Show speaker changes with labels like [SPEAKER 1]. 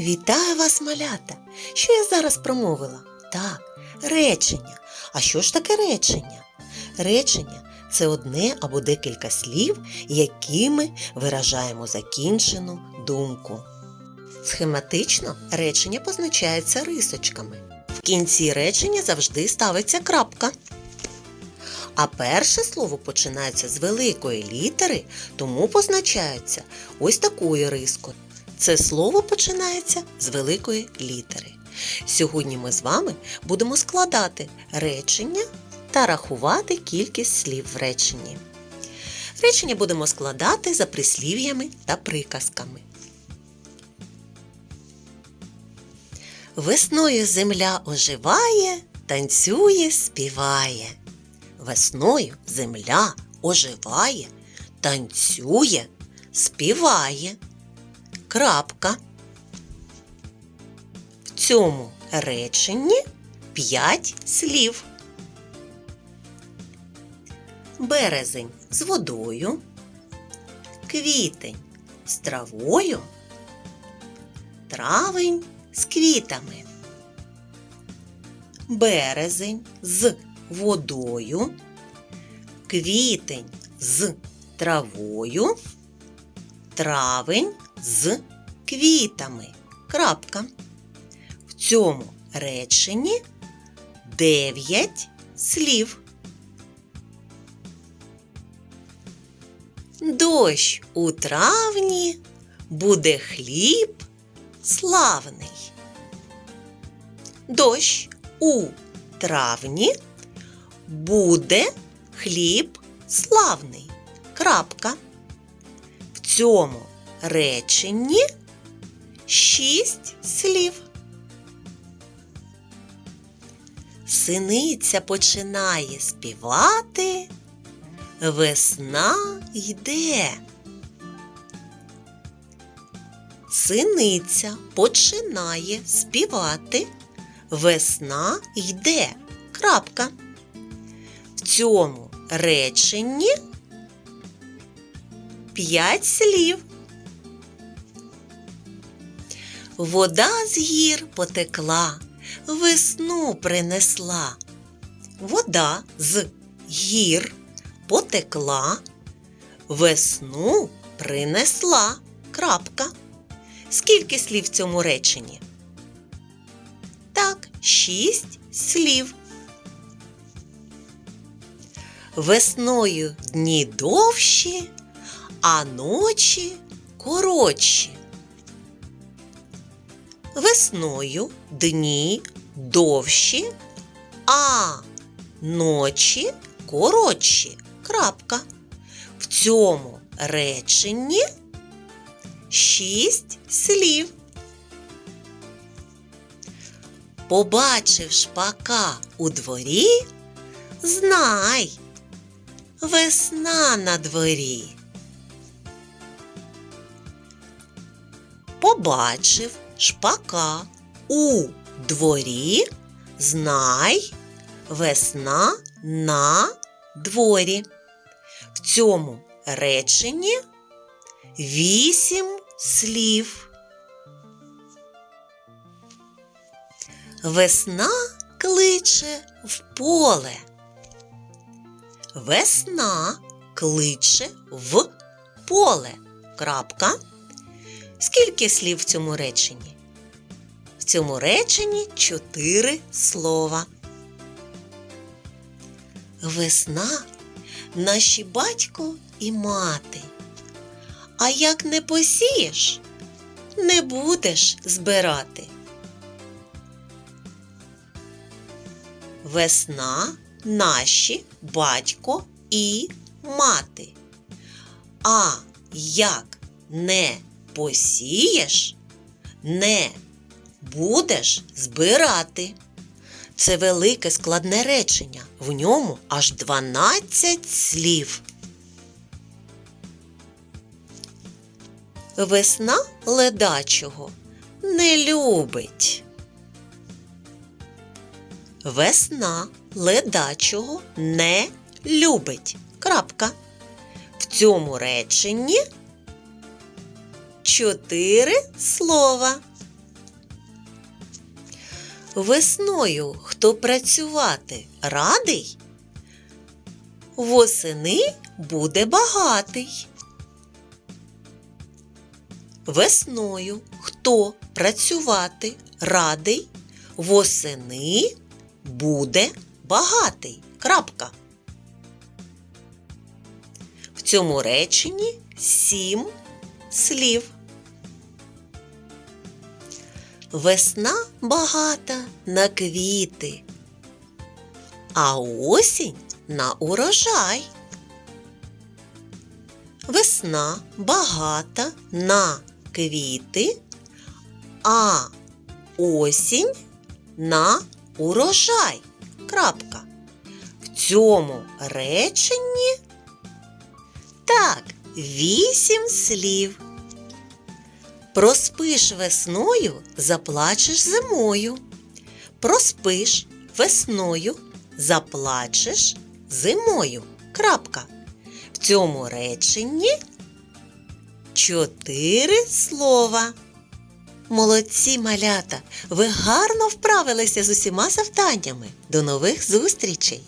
[SPEAKER 1] Вітаю вас, малята! Що я зараз промовила? Так, речення. А що ж таке речення? Речення це одне або декілька слів, якими виражаємо закінчену думку. Схематично речення позначається рисочками. В кінці речення завжди ставиться крапка. А перше слово починається з великої літери, тому позначається ось такою рискою. Це слово починається з великої літери. Сьогодні ми з вами будемо складати речення та рахувати кількість слів в реченні. Речення будемо складати за прислів'ями та приказками. Весною земля оживає, танцює, співає. Весною земля оживає, танцює, співає. Крапка. В цьому реченні п'ять слів. Березень з водою, квітень з травою, травень з квітами. Березень з водою, квітень з травою, травень з квітами. Крапка. В цьому реченні дев'ять слів. Дощ у травні буде хліб славний. Дощ у травні буде хліб славний. Крапка. В цьому реченні шість слів. Синиця починає співати, весна йде. Синиця починає співати, весна йде. Крапка. В цьому реченні п'ять слів. Вода з гір потекла, весну принесла. Вода з гір потекла, весну принесла. Крапка. Скільки слів в цьому реченні? Так, шість слів. Весною дні довші, а ночі коротші. Весною дні довші, а ночі коротші. Крапка. В цьому реченні шість слів. Побачив шпака у дворі, знай, весна на дворі. Побачив шпака у дворі, знай, весна на дворі. В цьому реченні вісім слів. Весна кличе в поле. Весна кличе в поле. Крапка. Скільки слів в цьому реченні? В цьому реченні чотири слова. Весна наші батько і мати. А як не посієш, не будеш збирати. Весна наші батько і мати. А як не посієш, не будеш збирати. Це велике складне речення. В ньому аж 12 слів. Весна ледачого не любить. Весна ледачого не любить. Крапка. В цьому реченні чотири слова. Весною хто працювати радий? Восени буде багатий. Весною хто працювати радий? Восени буде багатий. Крапка. В цьому реченні сім слів. Весна багата на квіти, а осінь на урожай. Весна багата на квіти, а осінь на урожай. Крапка. В цьому реченні так, вісім слів. Проспиш весною, заплачеш зимою. Проспиш весною, заплачеш зимою. Крапка. В цьому реченні чотири слова. Молодці малята! Ви гарно вправилися з усіма завданнями. До нових зустрічей!